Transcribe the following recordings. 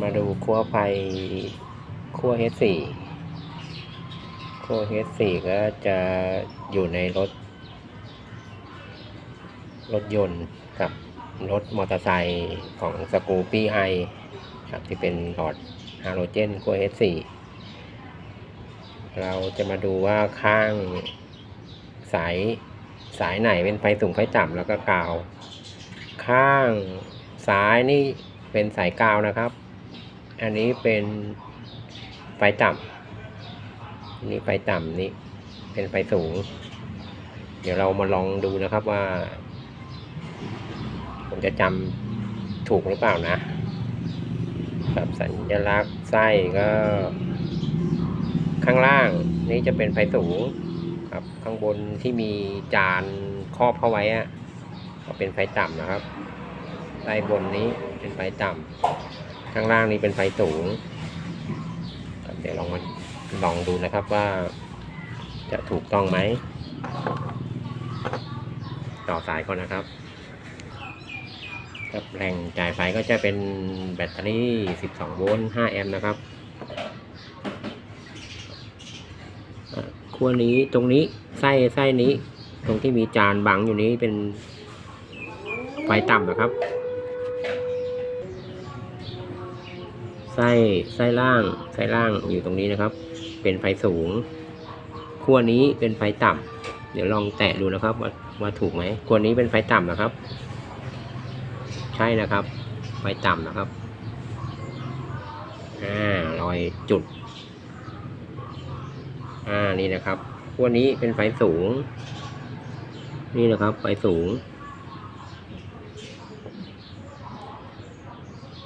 มาดูขั้วไฟขั้ว H4 ขั้ว H4 ก็จะอยู่ในรถ รถยนต์กับรถมอเตอร์ไซค์ของสกูปี้ไอครับที่เป็นหลอดฮาโลเจนขั้ว H4 เราจะมาดูว่าข้างสายสายไหนเป็นไฟสูงไฟต่ำแล้วก็กาว ข้างซ้ายนี่เป็นสายกาวนะครับ อันนี้เป็นไฟต่ำนนี่ไฟต่ำนี่เป็นไฟสูง เดี๋ยวเรามาลองดูนะครับว่า ผมจะจำถูกหรือเปล่านะกับสัญลักษณ์ไส้ก็ ข้างล่างนี่จะเป็นไฟสูงครับข้างบนที่มีจานครอบเข้าไว้อะก็เป็นไฟต่ำนะครับไส้บนนี้เป็นไฟต่ำ ข้างล่างนี้เป็นไฟสูง เดี๋ยวลองมาลองดูนะครับว่าจะถูกต้องไหม ต่อสายก่อนนะครับครับแหล่งจ่ายไฟก็จะเป็นแบตเตอรี่ 12 โวลต์ 5 แอมป์นะครับขั้วนี้ตรงนี้ไส้ไส้นี้ ตรงที่มีจานบังอยู่นี้เป็นไฟต่ำนะครับ ไส้ไส้ล่างไส้ล่างอยู่ตรงนี้นะครับ เป็นไฟสูงขั้วนี้เป็นไฟต่ำเดี๋ยวลองแตะดูนะครับ ว่าว่าถูกไหมขั้วนี้เป็นไฟต่ำนะครับ ใช่นะครับ ไฟต่ำนะครับอ่ารอยจุดอ่านี่นะครับขั้วนี้เป็นไฟสูง นี่นะครับไฟสูง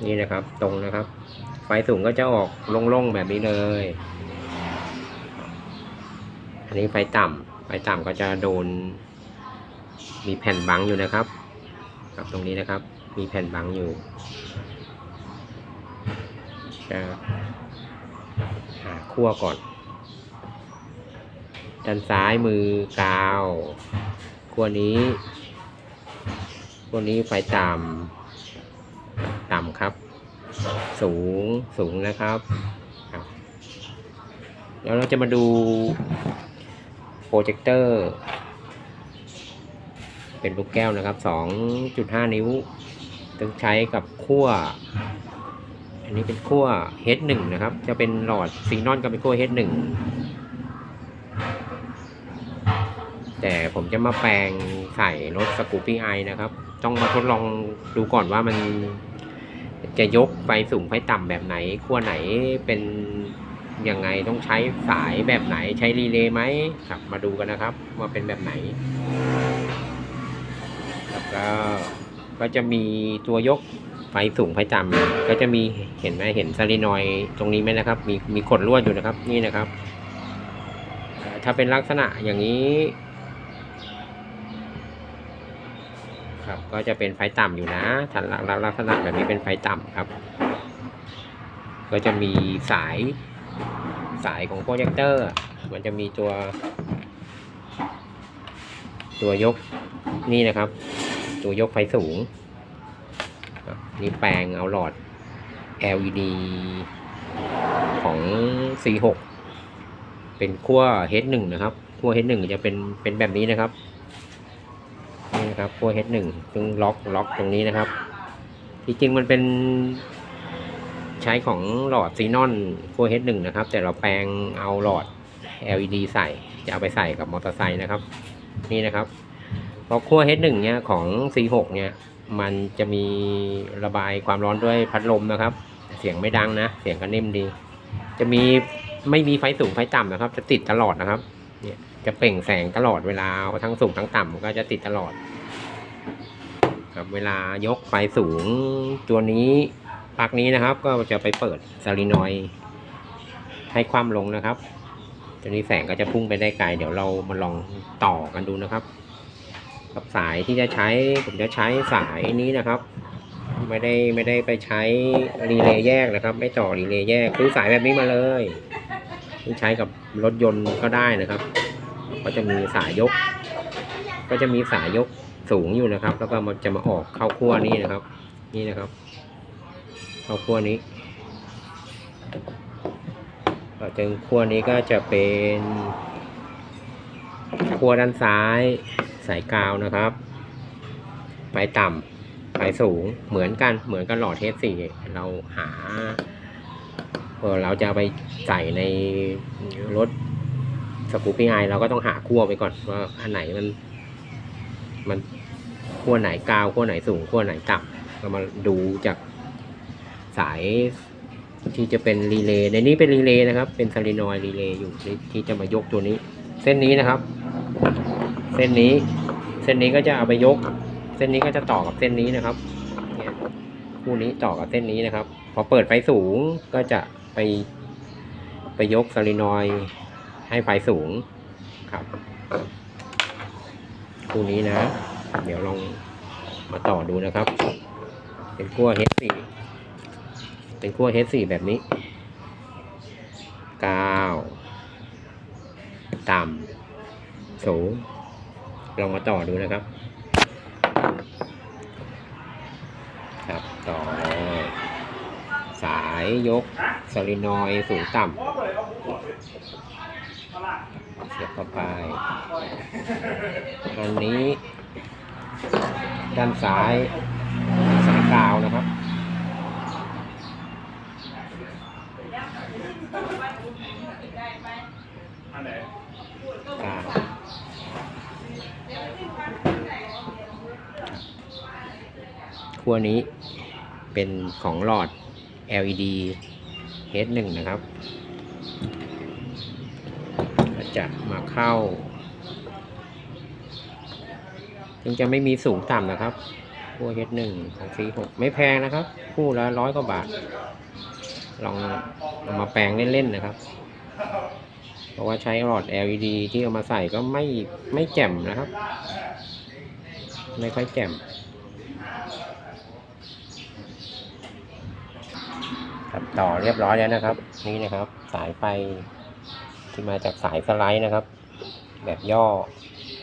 นี่นะครับตรงนะครับ ไฟสูงก็จะออกโล่งๆแบบนี้เลย อันนี้ไฟต่ำไฟต่ำก็จะโดน มีแผ่นบังอยู่นะครับ ครับตรงนี้นะครับ มีแผ่นบังอยู่จะหาขั้วก่อน ด้านซ้ายมือกาวขั้วนี้ขั้วนี้ไฟต่ำต่ำครับ สูงสูงนะครับแล้วเราจะมาดูโปรเจคเตอร์ เป็นลูกแก้วนะครับ 2.5 นิ้วต้องใช้กับขั้ว อันนี้เป็นขั้ว H1 นะครับ จะเป็นหลอดซีนอนกับเป็นขั้ว H1 แต่ผมจะมาแปลงใส่รถสกูปี้ไอนะครับ ต้องมาทดลองดูก่อนว่ามัน จะยกไฟสูงไฟต่ำแบบไหนขั้วไหนเป็นยังไงต้องใช้สายแบบไหนใช้รีเลย์ไหมครับ มาดูกันนะครับ ว่าเป็นแบบไหนแล้วก็ก็จะมีตัวยกไฟสูงไฟต่ำก็จะมีเห็นไหมเห็นซาลินอยตรงนี้ไหมนะครับ มีมีขดลวดอยู่นะครับ นี่นะครับ ถ้าเป็นลักษณะอย่างนี้ ครับ ก็จะเป็นไฟต่ำอยู่นะถ้าลักษณะแบบนี้เป็นไฟต่ำครับ ก็จะมีสายสายของโปรเจคเตอร์ มันจะมีตัว ตัวยกนี่นะครับ ตัวยกไฟสูงนี่แปลงเอาหลอด LED ของ C6 เป็นขั้ว H1 นะครับขั้ว H1 จะเป็นเป็นแบบนี้นะครับ นะครับขั้ว H1 ซึ่งล็อกล็อกตรงนี้นะครับที่จริงมันเป็นใช้ของหลอดซีนอนขั้ว H1 นะครับ แต่เราแปลงเอาหลอด LED ใส่จะเอาไปใส่กับมอเตอร์ไซค์นะครับ นี่นะครับเพราะขั้ว H1 เนี่ยของ C6 เนี่ยมันจะมีระบายความร้อนด้วยพัดลมนะครับ เสียงไม่ดังนะ เสียงก็นิ่มดี จะมีไม่มีไฟสูงไฟต่ำนะครับ จะติดตลอดนะครับ เนี่ยจะเปล่งแสงตลอดเวลาทั้งสูงทั้งต่ำก็จะติดตลอด ครับเวลายกไฟสูงตัวนี้ปลั๊กนี้นะครับ ก็จะไปเปิดซาลินอยให้ความลงนะครับตัวนี้แสงก็จะพุ่งไปได้ไกล เดี๋ยวเรามาลองต่อกันดูนะครับ กับสายที่จะใช้ผมจะใช้สายนี้นะครับ ไม่ได้ไม่ได้ไปใช้รีเลย์แยกนะครับ ไม่ต่อรีเลย์แยกซื้อสายแบบนี้มาเลยใช้กับรถยนต์ก็ได้นะครับ ก็จะมีสายยก ก็จะมีสายยก สูงอยู่นะครับ แล้วก็มันจะมาออกเข้าขั้วนี้นะครับ นี่นะครับ เข้าขั้วนี้ต่อจากขั้วนี้ก็จะเป็นขั้วด้านซ้ายสายกาวนะครับไปต่ำไปสูงเหมือนกันเหมือนกันหลอดเทสสี่เราหาเออเราจะไปใส่ในรถสกูปปี้ไอเราก็ต้องหาขั้วไปก่อนว่าอันไหนมัน มัน ขั้วไหนกาวขั้วไหนสูงขั้วไหนต่ำเรามาดูจากสายที่จะเป็นรีเลย์ในนี้เป็นรีเลย์นะครับ เป็นซาลินอยรีเลย์อยู่ที่จะมายกตัวนี้ เส้นนี้นะครับ เส้นนี้ เส้นนี้ก็จะเอาไปยก เส้นนี้ก็จะต่อกับเส้นนี้นะครับเนี่ยคู่นี้ต่อกับเส้นนี้นะครับ พอเปิดไฟสูงก็จะไปไปยกซาลินอยให้ไฟสูงครับคู่นี้นะ เดี๋ยวลองมาต่อดูนะครับ เป็นขั้ว H4 เป็นขั้ว H4 แบบนี้กาวต่ำสูงลองมาต่อดูนะครับ ครับต่อ สายยกซาลินอยด์สูงต่ำเสียบเข้าไปอันนี้ ด้านซ้ายสายกาวนะครับ กาวขั้วนี้เป็นของหลอด LED H1 นะครับ ก็จะมาเข้าึงจะไม่มีสูงต่ำนะครับคู่ H1 ของ C6 ไม่แพงนะครับ คู่ละร้อยกว่าบาท ลองเอามาแปลงเล่นๆนะครับ เพราะว่าใช้หลอด LED ที่เอามาใส่ก็ไม่ไม่แจ่มนะครับ ไม่ค่อยแจ่มครับต่อเรียบร้อยแล้วนะครับ นี่นะครับ สายไฟที่มาจากสายสไลด์นะครับ แบบย่อ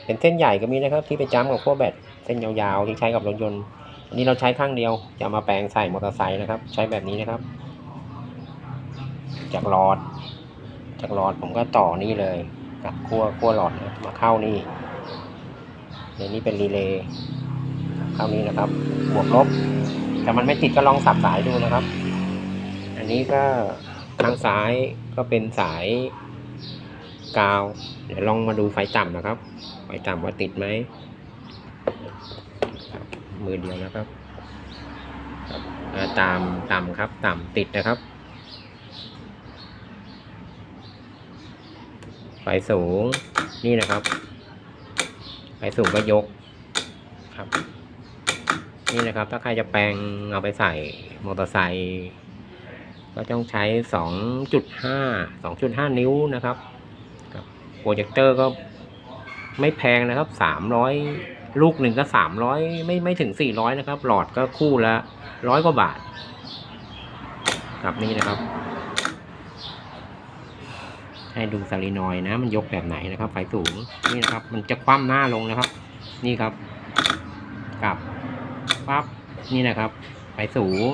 เป็นเส้นใหญ่ก็มีนะครับที่ไปจ้ำกับพวกแบตเส้นยาวๆที่ใช้กับรถยนต์อันนี้เราใช้ข้างเดียวจะมาแปลงใส่มอเตอร์ไซค์นะครับ ใช้แบบนี้นะครับ จากหลอด จากหลอดผมก็ต่อนี่เลยกับขั้วขั้วหลอดนะมาเข้านี่ในนี้เป็นรีเลย์เข้านี้นะครับ บวกลบ แต่มันไม่ติดก็ลองสับสายดูนะครับ อันนี้ก็ทางซ้ายก็เป็นสาย กาว เดี๋ยวลองมาดูไฟต่ำนะครับ ไฟต่ำว่าติดไหมมือเดียวนะครับครับอ่าตามต่ำครับต่ำติดนะครับ ไฟสูงนี่นะครับ ไฟสูงก็ยกครับ นี่นะครับ ถ้าใครจะแปลงเอาไปใส่มอเตอร์ไซค์ก็ต้องใช้ 2.5 2.5 นิ้วนะครับ โปรเจคเตอร์ก็ไม่แพงนะครับ300ลูกหนึ่งก็300ไม่ไม่ถึง400นะครับ หลอดก็คู่ละร้อยกว่าบาทครับนี่นะครับ ให้ดูซาลินอยนะ มันยกแบบไหนนะครับไฟสูงนี่นะครับ มันจะคว่ำหน้าลงนะครับ นี่ครับกลับปั๊บนี่นะครับ ไฟสูง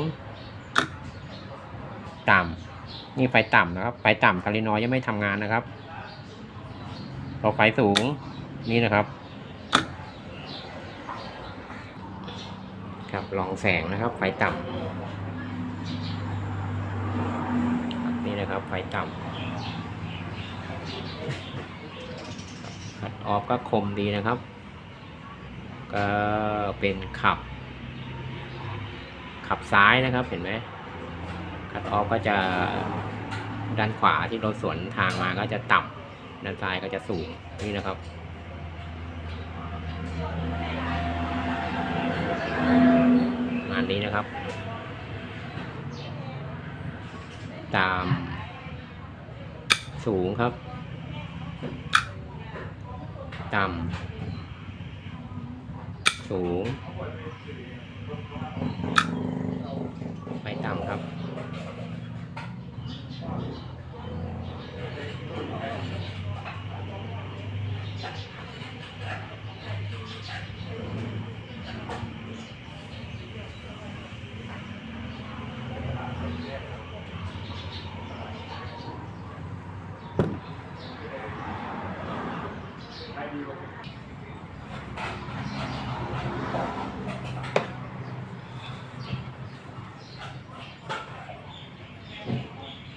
ต่ำนี่ไฟต่ำนะครับ ไฟต่ำซาลินอยยังไม่ทำงานนะครับ พอไฟสูงนี่นะครับ ครับลองแสงนะครับ ไฟต่ำนี่นะครับ ไฟต่ำคัดออฟก็คมดีนะครับ ก็เป็นขับ ขับซ้ายนะครับเห็นไหมคัดออฟก็จะด้านขวาที่เราสวนทางมาก็จะต่ำ ด้านซ้ายก็จะสูงนี่นะครับประมาณนี้นะครับ ตามสูงครับ ต่ำสูง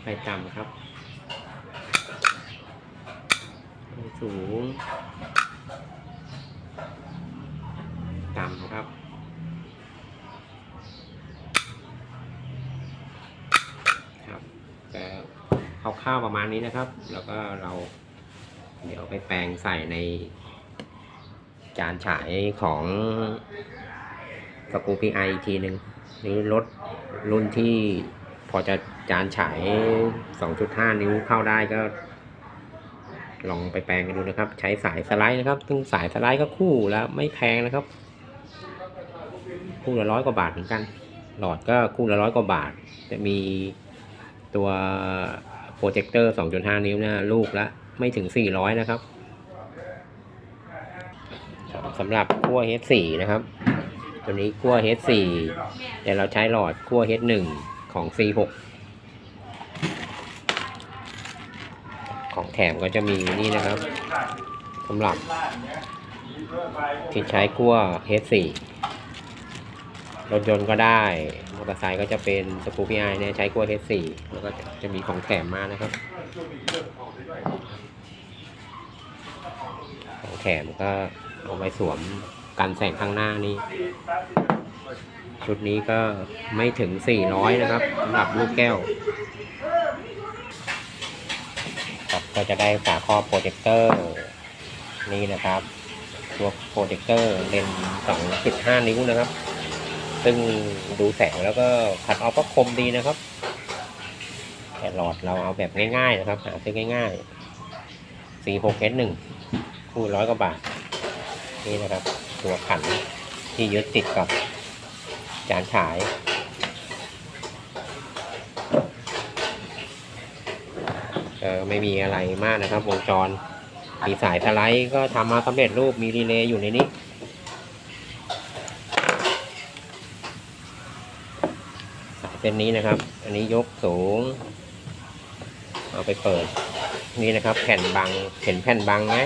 ไปต่ำครับ สูง ต่ำครับครับแต่คข้าวๆประมาณนี้นะครับ แล้วก็เราเดี๋ยวไปแปลงใส่ใน จานฉายของสกูปีไออีกทีหนึ่งหรือรถรุ่นที่พอจะจานฉาย 2.5 นิ้วเข้าได้ก็ ลองไปแปลงกันดูนะครับ ใช้สายสไลด์นะครับ ซึ่งสายสไลด์ก็คู่แล้วไม่แพงนะครับ คู่ละร้อยกว่าบาทเหมือนกัน หลอดก็คู่ละร้อยกว่าบาท จะมีตัวโปรเจคเตอร์ 2.5 นิ้วนะลูกละไม่ถึง 400 นะครับ สำหรับขั้ว H4 นะครับ ตัวนี้ขั้ว H4 แต่เราใช้หลอดขั้ว H1 ของ C6 ของแถมก็จะมีนี่นะครับสำหรับที่ใช้ขั้ว H4 รถยนต์ก็ได้มอเตอร์ไซค์ก็จะเป็นสกูปี้ไอเนี่ยใช้ขั้ว H4 แล้วก็จะมีของแถมมานะครับของแถมก็ เอาไว้สวมกันแสงข้างหน้านี่ชุดนี้ก็ไม่ถึง 400 นะครับสำหรับลูกแก้วครับก็จะได้ฝาครอบโปรเจคเตอร์นี่นะครับตัวโปรเจคเตอร์เลนส์2.5 นิ้วนะครับ ซึ่งดูแสงแล้วก็ขัดออฟก็คมดีนะครับแต่หลอดเราเอาแบบง่ายๆนะครับ หาซื้อง่ายๆ 46S1 คู่ร้อยกว่าบาท นี่นะครับตัวขันที่ยึดติดกับจานฉาย เออไม่มีอะไรมากนะครับ วงจร มีสายสไลด์ก็ทำมาสำเร็จรูปมีรีเลย์อยู่ในนี้เส้นนี้นะครับ อันนี้ยกสูง เอาไปเปิด นี่นะครับ แผ่นบังเห็นแผ่นบังไหม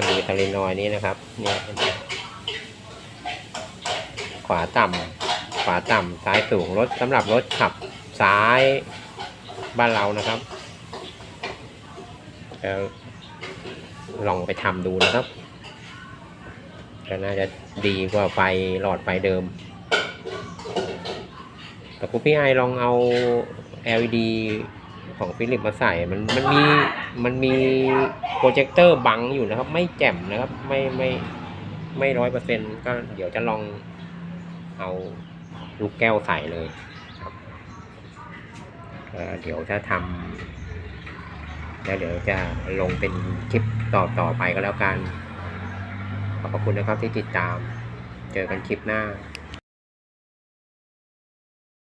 จะมีทารินอยนี้นะครับเนี่ยขวาต่ำขวาต่ำซ้ายสูงรถสำหรับรถขับซ้ายบ้านเรานะครับแล้วลองไปทำดูนะครับก็น่าจะดีกว่าไฟหลอดไฟเดิม แต่คุณพี่ไอลองเอา LED ของฟิลิปมาใส่มันมันมี มันมีโปรเจคเตอร์บังอยู่นะครับ ไม่แจ่มนะครับ ไม่ไม่ไม่ร้อยเปอร์เซ็นก็เดี๋ยวจะลองเอาลูกแก้วใส่เลยครับเเดี๋ยวถ้าทำแล้วเดี๋ยวจะลงเป็นคลิปต่อต่อไปก็แล้วกัน ขอบพระคุณนะครับที่ติดตาม เจอกันคลิปหน้า